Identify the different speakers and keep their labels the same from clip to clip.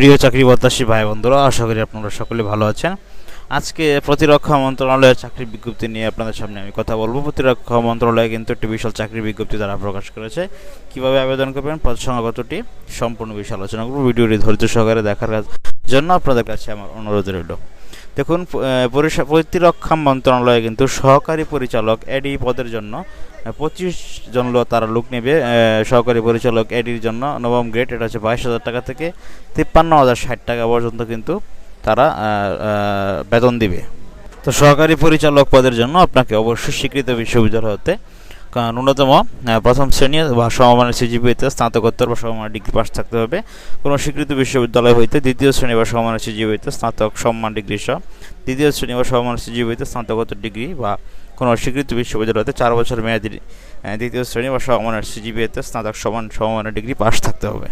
Speaker 1: প্রিয় চাকরি প্রত্যাশী ভাই বন্ধুরা, আশা করি আপনারা সকলে ভালো আছেন। আজকে প্রতিরক্ষা মন্ত্রণালয়ের চাকরির বিজ্ঞপ্তি নিয়ে আপনাদের সামনে আমি কথা বলব। প্রতিরক্ষা মন্ত্রণালয় কিন্তু একটি বিশাল চাকরির বিজ্ঞপ্তি দ্বারা প্রকাশ করেছে। কীভাবে আবেদন করবেন পদ সংখ্যাগতটি সম্পূর্ণ বিষয় আলোচনা করব। ভিডিওটি ধৈর্য সহকারে দেখার জন্য আপনাদের কাছে আমার অনুরোধ রইল। দেখুন প্রতিরক্ষা মন্ত্রণালয়ে কিন্তু সহকারী পরিচালক এডি পদের জন্য পঁচিশ জন লোক তারা লোক নেবে সহকারী পরিচালক এডির জন্য নবম গ্রেড, এটা হচ্ছে বাইশ হাজার টাকা থেকে তিপ্পান্ন হাজার ষাট টাকা পর্যন্ত কিন্তু তারা বেতন দিবে। তো সহকারী পরিচালক পদের জন্য আপনাকে অবশ্যই স্বীকৃত বিশ্ববিদ্যালয় হতে ন্যূনতম প্রথম শ্রেণি বা সমমানের সিজিপিতে স্নাতকোত্তর বা সমমানের ডিগ্রি পাস থাকতে হবে। কোনো স্বীকৃত বিশ্ববিদ্যালয় হইতে দ্বিতীয় শ্রেণি বা সমমানের সিজিপিতে স্নাতক সম্মান ডিগ্রি সহ দ্বিতীয় শ্রেণি বা সমমানের সিজিপিতে স্নাতকোত্তর ডিগ্রি বা কোনো স্বীকৃত বিশ্ববিদ্যালয়তে চার বছর মেয়াদি দ্বিতীয় শ্রেণি বা সমমানের সিজিপিএতে স্নাতক সমান সমমানের ডিগ্রি পাস থাকতে হবে।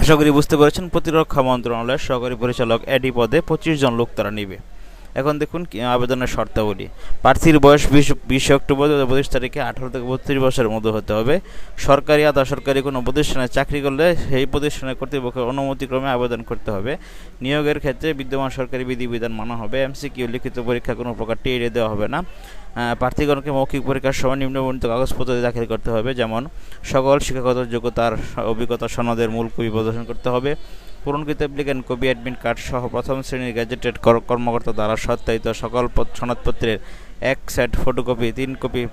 Speaker 1: আশা করি বুঝতে পেরেছেন। প্রতিরক্ষা মন্ত্রণালয়ের সহকারী পরিচালক এডি পদে পঁচিশ জন লোক তারা নিবে। এখন দেখুন আবেদনের শর্তাবলী। প্রার্থীর বয়স বিশ অক্টোবর দু হাজার পঁচিশ তারিখে আঠারো থেকে বত্রিশ বছরের মধ্যে হতে হবে। সরকারি আধা সরকারি কোনো প্রতিষ্ঠানে চাকরি করলে সেই প্রতিষ্ঠানের কর্তৃপক্ষের অনুমতিক্রমে আবেদন করতে হবে। নিয়োগের ক্ষেত্রে বিদ্যমান সরকারি বিধিবিধান মানা হবে। এমসিকিউ, লিখিত পরীক্ষা কোনো প্রকার টেরে দেওয়া হবে না। প্রার্থীগণকে মৌখিক পরীক্ষার সময় নিম্নবর্ণিত কাগজপত্র দাখিল করতে হবে। যেমন, সকল শিক্ষাগত যোগ্যতার অভিজ্ঞতা সনদের মূল কপি প্রদর্শন করতে হবে। পূরণকৃত অ্যাপ্লিকেন্ট কবি অ্যাডমিট কার্ড সহ প্রথম শ্রেণির গ্যাজেটেড কর- কর্মকর্তা দ্বারা সত্যায়িত সকল সনদপত্রের এক সেট ফটোকপি, তিন কপি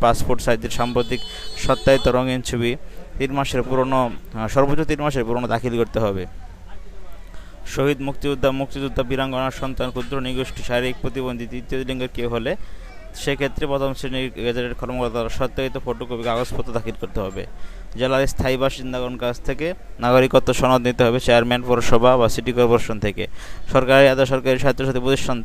Speaker 1: পাসপোর্ট সাইজের সাম্প্রতিক সত্যায়িত রঙিন ছবি, তিন মাসের পুরনো সর্বোচ্চ তিন মাসের পুরনো দাখিল করতে হবে। শহীদ মুক্তিযোদ্ধা মুক্তিযোদ্ধা বীরাঙ্গনার সন্তান, ক্ষুদ্র, নিগোষ্ঠী, শারীরিক প্রতিবন্ধী তৃতীয় লিঙ্গের কেউ হলে সেক্ষেত্রে প্রথম শ্রেণির গেজেটেড কর্মকর্তা সত্যায়িত ফটোকপি, কাগজপত্র দাখিল করতে হবে। জেলার স্থায়ী বাসিন্দাগণ কাছ থেকে নাগরিকত্ব সনদ নিতে হবে চেয়ারম্যান পৌরসভা বা সিটি কর্পোরেশন থেকে। সরকারি আধা সরকারি স্বায়ত্তশাসিত প্রতিষ্ঠান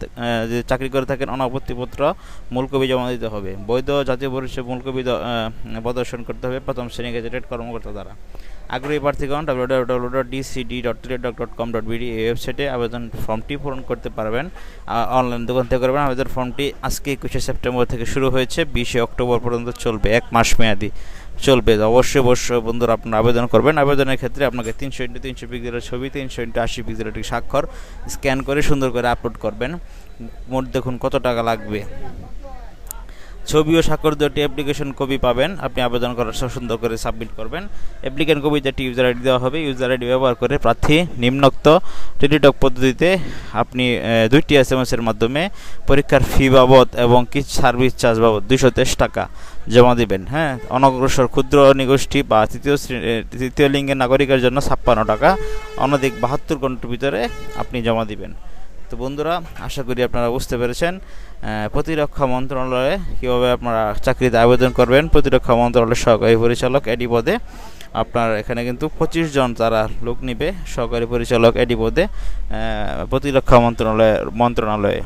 Speaker 1: যে চাকরি করে থাকেন অনাপত্তিপত্র মূল কপি জমা দিতে হবে। বৈধ জাতীয় পরিচয় মূল কপি দ- আহ, প্রদর্শন করতে হবে প্রথম শ্রেণি গেজেটেড কর্মকর্তা দ্বারা। আগ্রহী প্রার্থীগণ W W dot DCD dot Teletalk dot com dot BD এই ওয়েবসাইটে আবেদন ফর্মটি পূরণ করতে পারবেন। অনলাইন দোকান থেকে করবেন। আবেদন ফর্মটি আজকে একুশে সেপ্টেম্বর থেকে শুরু হয়েছে বিশে অক্টোবর পর্যন্ত চলবে এক মাস মেয়াদি। চলবে। অবশ্যই অবশ্যই বন্ধুরা আপনারা আবেদন করবেন। আবেদনের ক্ষেত্রে আপনাকে তিনশো ইন্টু তিনশো পিক্সেলের ছবি, তিনশো ইন্টু আশি পিক্সেলের একটি স্বাক্ষর স্ক্যান করে সুন্দর করে আপলোড করবেন। মোট দেখুন কত টাকা লাগবে। ছবি ও স্বাক্ষর দুটি অ্যাপ্লিকেশন কপি পাবেন। আপনি আবেদন করার সুন্দর করে সাবমিট করবেন। অ্যাপ্লিকেশন কপি যেটি ইউজার আইডি দেওয়া হবে। ইউজার আইডি ব্যবহার করে প্রার্থী নিম্নোক্ত টেলিটক পদ্ধতিতে আপনি দুইটি এস এম এর মাধ্যমে পরীক্ষার ফি বাবদ এবং কিছু সার্ভিস চার্জ বাবদ দুইশো তেইশ টাকা। জমা দিবেন হ্যাঁ? অনগ্রসর ক্ষুদ্র নিগোষ্ঠী বা তৃতীয় তৃতীয় লিঙ্গের নাগরিকের জন্য ছাপ্পান্ন টাকা, অনধিক বাহাত্তর ঘণ্টার ভিতরে আপনি জমা দিবেন। তো বন্ধুরা, আশা করি আপনারা বুঝতে পেরেছেন প্রতিরক্ষা মন্ত্রণালয়ে কীভাবে আপনারা চাকরিতে আবেদন করবেন। প্রতিরক্ষা মন্ত্রণালয়ের সহকারী পরিচালক এডি পদে, আপনার এখানে কিন্তু পঁচিশ জন তারা লোক নিবে, সহকারী পরিচালক এডি পদে প্রতিরক্ষা মন্ত্রণালয়ে মন্ত্রণালয়ে।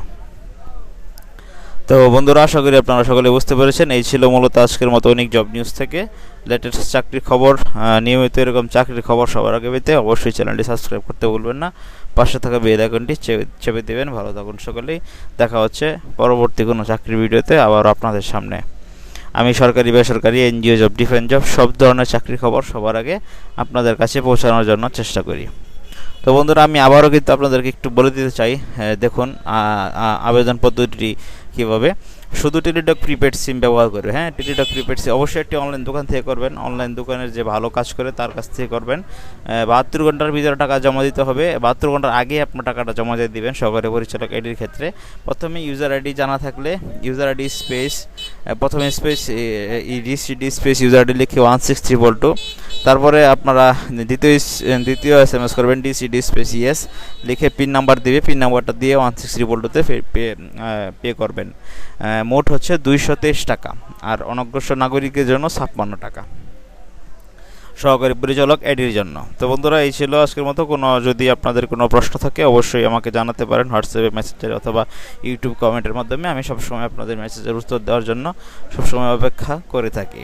Speaker 1: তো বন্ধুরা, আশা করি আপনারা সকলে বুঝতে পেরেছেন। এই ছিল মূলত আজকের মতো অনেক জব নিউজ থেকে। লেটেস্ট চাকরির খবর নিয়মিত এরকম চাকরির খবর সবার আগে পেতে অবশ্যই চ্যানেলটি সাবস্ক্রাইব করতে ভুলবেন না। পাশে থাকা বেল আইকনটি চেপে দেবেন। ভালো থাকুন সকলেই। দেখা হচ্ছে পরবর্তী কোনো চাকরির ভিডিওতে আবার আপনাদের সামনে। আমি সরকারি, বেসরকারি, এনজিও জব ডিফেন্স জব সব ধরনের চাকরির খবর সবার আগে আপনাদের কাছে পৌঁছানোর জন্য চেষ্টা করি। তো বন্ধুরা, আমি আবারও কিন্তু আপনাদেরকে একটু বলে দিতে চাই। দেখুন আবেদন পদ্ধতিটি কীভাবে? শুধু টেলিডক প্রিপেড সিম ব্যবহার করে হ্যাঁ টেলিডক প্রিপেড সিম অবশ্যই একটি অনলাইন দোকান থেকে করবেন। অনলাইন দোকানের যে ভালো কাজ করে তার কাছ থেকে করবেন। বাহাত্তর ঘণ্টার ভিতরে টাকা জমা দিতে হবে। বাহাত্তর ঘণ্টার আগে আপনার টাকাটা জমা দিয়ে দেবেন সহকারী পরিচালক আইডির ক্ষেত্রে। প্রথমে ইউজার আইডি জানা থাকলে ইউজার আইডি স্পেস প্রথমে space EDCD space user ID লিখে ওয়ান সিক্স ট্রিপল টু তারপরে আপনারা দ্বিতীয় দ্বিতীয় এস এম এস করবেন ডিসিডি স্পেস ইএস লিখে পিন নাম্বার দিবে পিন নাম্বারটা দিয়ে ওয়ান সিক্স ট্রিপল টুতে পে পে করবেন। মোট হচ্ছে দুইশো তেইশ টাকা, আর অনগ্রসর নাগরিকের জন্য ছাপ্পান্ন টাকা। সহকারী পরিচালক এডির জন্য। তো বন্ধুরা, এই ছিল আজকের মতো। কোনো, যদি আপনাদের কোনো প্রশ্ন থাকে, অবশ্যই আমাকে জানাতে পারেন হোয়াটসঅ্যাপে মেসেজের অথবা ইউটিউব কমেন্টের মাধ্যমে। আমি সবসময় আপনাদের মেসেজের উত্তর দেওয়ার জন্য সবসময় অপেক্ষা করে থাকি।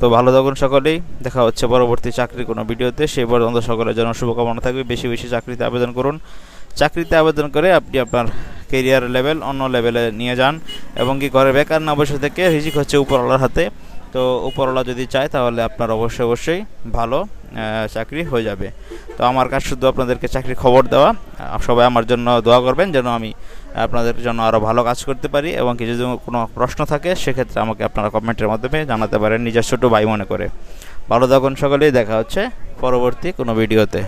Speaker 1: তো ভালো থাকুন সকলেই। দেখা হচ্ছে পরবর্তী চাকরির কোনো ভিডিওতে। সেই পর্যন্ত সকলের জন্য শুভকামনা থাকবে। বেশি বেশি চাকরিতে আবেদন করুন। চাকরিতে আবেদন করে আপনি আপনার কেরিয়ার লেভেল অন্য লেভেলে নিয়ে যান এবং কি করে? বেকার না বসে থেকে রিজিক হচ্ছে উপরওয়ালার হাতে। তো উপরওয়ালা যদি চায় তাহলে আপনার অবশ্যই অবশ্যই ভালো চাকরি হয়ে যাবে। তো আমার কাজ শুধু আপনাদেরকে চাকরি খবর দেওয়া। সবাই আমার জন্য দোয়া করবেন যেন আমি আপনাদের জন্য আরও ভালো কাজ করতে পারি এবং কিছু যদি কোনো প্রশ্ন থাকে, সেক্ষেত্রে আমাকে আপনারা কমেন্টের মাধ্যমে জানাতে পারেন নিজের ছোটো ভাই মনে করে। ভালো থাকুন সকলেই, দেখা হচ্ছে পরবর্তী কোনো ভিডিওতে।